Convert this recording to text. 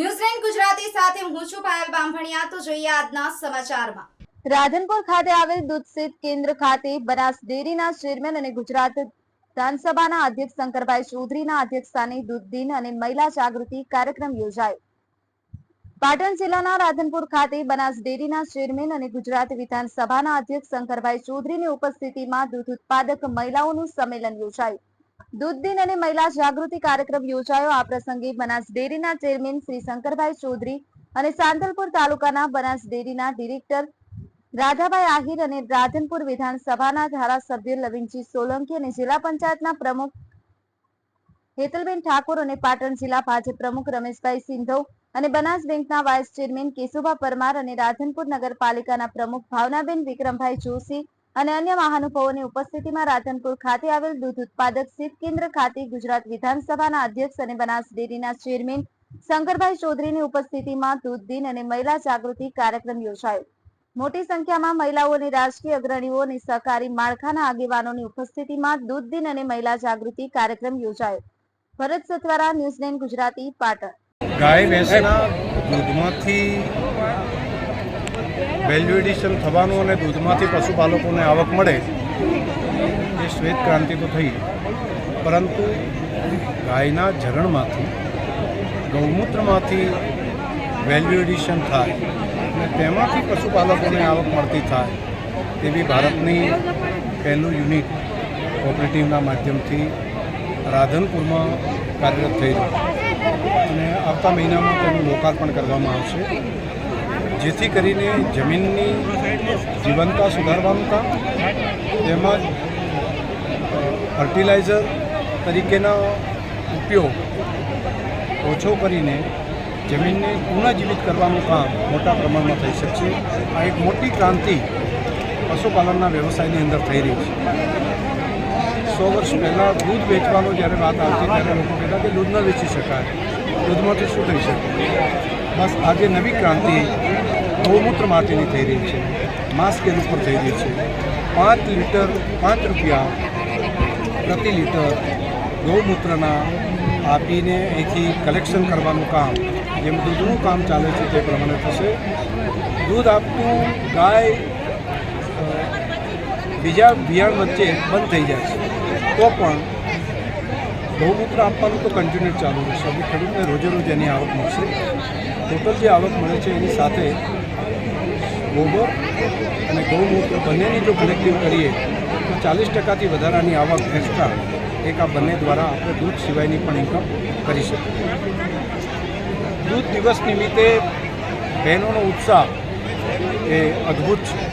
ન્યૂઝલેન્ડ ગુજરાતી સાથે હું છું પાયલ બામભણિયા તો જોઈએ આજના સમાચારમાં. રાધનપુર ખાતે આવેલ દૂધ કેન્દ્ર ખાતે બનાસ ડેરીના ચેરમેન અને ગુજરાત વિધાનસભાના અધ્યક્ષ શંકરભાઈ ચૌધરીના અધ્યક્ષસ્થાને દૂધ દિન અને મહિલા જાગૃતિ કાર્યક્રમ યોજાયો. પાટણ જિલ્લાના રાધનપુર ખાતે બનાસ ડેરીના ચેરમેન અને ગુજરાત વિધાનસભાના અધ્યક્ષ શંકરભાઈ ચૌધરીની ઉપસ્થિતિમાં દૂધ ઉત્પાદક મહિલાઓનું સંમેલન યોજાયું. દૂધ દિન અને મહિલા જાગૃતિ કાર્યક્રમ યોજાયો. આ પ્રસંગે બનાસ ડેરીના ચેરમેન શ્રી શંકરભાઈ ચૌધરી અને સાંતલપુર તાલુકાના બનાસ ડેરીના ડિરેક્ટર રાધાભાઈ આહિર અને રાધનપુર વિધાનસભાના ધારાસભ્ય લવિનજી સોલંકી અને જિલ્લા પંચાયતના પ્રમુખ હેતલબેન ઠાકોર અને પાટણ જિલ્લા ભાજપ પ્રમુખ રમેશભાઈ સિંધવ અને બનાસ બેંકના વાઇસ ચેરમેન કેશુભા પરમાર અને રાધનપુર નગરપાલિકાના પ્રમુખ ભાવનાબેન વિક્રમભાઈ જોશી અને અન્ય મહાનુભાવોની ઉપસ્થિતિમાં રાધનપુર ખાતે આવેલ દૂધ ઉત્પાદક શીત કેન્દ્ર ખાતે ગુજરાત વિધાનસભાના અધ્યક્ષ અને બનાસ ડેરીના ચેરમેન શંકરભાઈ ચૌધરીની ઉપસ્થિતિમાં દૂધ દિન અને મહિલા જાગૃતિ કાર્યક્રમ યોજાયો. મોટી સંખ્યામાં મહિલાઓ અને રાજકીય અગ્રણીઓ અને સહકારી માળખાના આગેવાનોની ઉપસ્થિતિમાં દૂધ દિન અને મહિલા જાગૃતિ કાર્યક્રમ યોજાયો. ભરત સથવારા ન્યૂઝલેન્ડ ગુજરાતી, પાટણ. ગાય ભેંસના દૂધમાંથી વેલ્યુ એડિશન થવાનું અને દૂધમાંથી પશુપાલકોને આવક મળે, એ શ્વેત ક્રાંતિ તો થઈ. પરંતુ ગાયના ઝરણમાંથી, ગૌમૂત્રમાંથી વેલ્યુ એડિશન થાય અને તેમાંથી પશુપાલકોને આવક મળતી થાય, તેવી ભારતની પહેલું યુનિટ કોઓપરેટિવના માધ્યમથી રાધનપુરમાં કાર્યરત થઈ રહ્યું અને આવતા મહિનામાં તેનું લોકાર્પણ કરવામાં આવશે. જેથી કરીને જમીનની જીવનતા સુધારવાનું કામ તેમજ ફર્ટિલાઇઝર તરીકેનો ઉપયોગ ઓછો કરીને જમીનને પુનઃજીવિત કરવાનું કામ મોટા પ્રમાણમાં થઈ શકશે. આ એક મોટી ક્રાંતિ પશુપાલનના વ્યવસાયની અંદર થઈ રહી છે. સો વર્ષ પહેલાં દૂધ વેચવાનો જ્યારે વાત આવતી ત્યારે લોકો કહેતા કે દૂધ ન વેચી શકાય. દૂધમાંથી શું થઈ શકે? બસ આજે નવી ક્રાંતિ ગૌમૂત્ર માટેની થઈ રહી છે. માસ સ્કેલ ઉપર થઈ રહી છે. પાંચ લીટર, પાંચ રૂપિયા પ્રતિ લીટર ગૌમૂત્રના આપીને અહીંથી કલેક્શન કરવાનું કામ, જેમ દૂધનું કામ ચાલે છે તે પ્રમાણે થશે. દૂધ આપતું ગાય બીજા બિયાણ વચ્ચે બંધ થઈ જાય છે. તો પણ ગૌમૂત્ર આપવાનું તો કન્ટિન્યુ ચાલુ રહેશે. હવે ખેડૂતને રોજે રોજ એની આવક મળશે. ટોટલ જે આવક મળે છે એની સાથે ગોબર અને ગૌમૂત્ર બંનેની જો કલેક્ટિવ કરીએ, તો ચાલીસ ટકાથી વધારાની આવક એક્સ્ટ્રા એક આ બંને દ્વારા આપણે દૂધ સિવાયની પણ ઇન્કમ કરી શકીએ. દૂધ દિવસ નિમિત્તે બહેનોનો ઉત્સાહ એ અદ્ભુત છે.